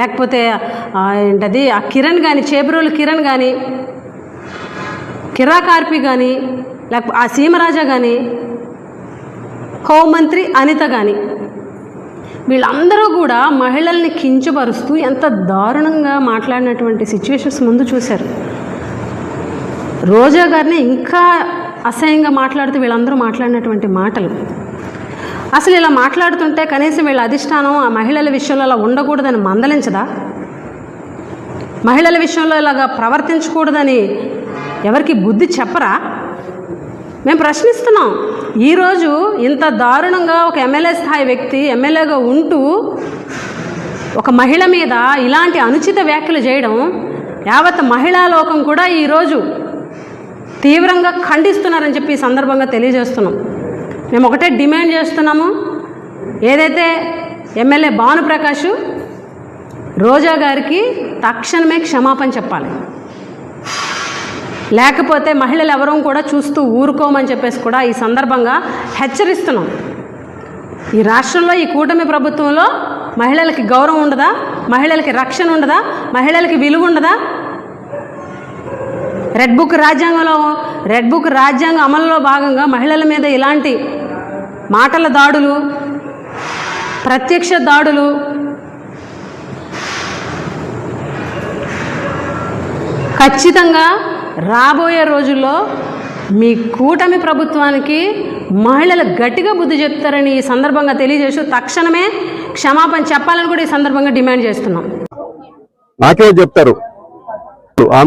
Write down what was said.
లేకపోతే ఏంటది? ఆ కిరణ్ కానీ చేబ్రోలు కిరణ్ కానీ కిరాకార్పి కానీ లేకపోతే ఆ సీమరాజా కానీ హోంమంత్రి అనిత కానీ వీళ్ళందరూ కూడా మహిళల్ని కించపరుస్తూ ఎంత దారుణంగా మాట్లాడినటువంటి సిచ్యువేషన్స్ ముందు చూశారు. రోజా గారిని ఇంకా అసహ్యంగా మాట్లాడుతూ వీళ్ళందరూ మాట్లాడినటువంటి మాటలు. అసలు ఇలా మాట్లాడుతుంటే కనీసం వీళ్ళ అధిష్టానం ఆ మహిళల విషయంలో అలా ఉండకూడదని మందలించదా? మహిళల విషయంలో ఇలాగా ప్రవర్తించకూడదని ఎవరికి బుద్ధి చెప్పరా? మేము ప్రశ్నిస్తున్నాం. ఈరోజు ఇంత దారుణంగా ఒక ఎమ్మెల్యే స్థాయి వ్యక్తి ఎమ్మెల్యేగా ఉంటూ ఒక మహిళ మీద ఇలాంటి అనుచిత వ్యాఖ్యలు చేయడం యావత్ మహిళా లోకం కూడా ఈరోజు తీవ్రంగా ఖండిస్తున్నారని చెప్పి ఈ సందర్భంగా తెలియజేస్తున్నాం. మేము ఒకటే డిమాండ్ చేస్తున్నాము. ఏదైతే ఎమ్మెల్యే భానుప్రకాష్ రోజా గారికి తక్షణమే క్షమాపణ చెప్పాలి. లేకపోతే మహిళలు ఎవరూ కూడా చూస్తూ ఊరుకోమని చెప్పేసి కూడా ఈ సందర్భంగా హెచ్చరిస్తున్నాం. ఈ రాష్ట్రంలో ఈ కూటమి ప్రభుత్వంలో మహిళలకి గౌరవం ఉండదా? మహిళలకి రక్షణ ఉండదా? మహిళలకి విలువ ఉండదా? రెడ్ బుక్ రాజ్యాంగంలో రెడ్ బుక్ రాజ్యాంగ అమలులో భాగంగా మహిళల మీద ఇలాంటి మాటల దాడులు ప్రత్యక్ష దాడులు ఖచ్చితంగా రాబోయే రోజుల్లో మీ కూటమి ప్రభుత్వానికి మహిళలు గట్టిగా బుద్ధి చెప్తారని ఈ సందర్భంగా తెలియజేస్తూ తక్షణమే క్షమాపణ చెప్పాలని కూడా ఈ సందర్భంగా డిమాండ్ చేస్తున్నాం. నాకే చెప్తారు. ఆమె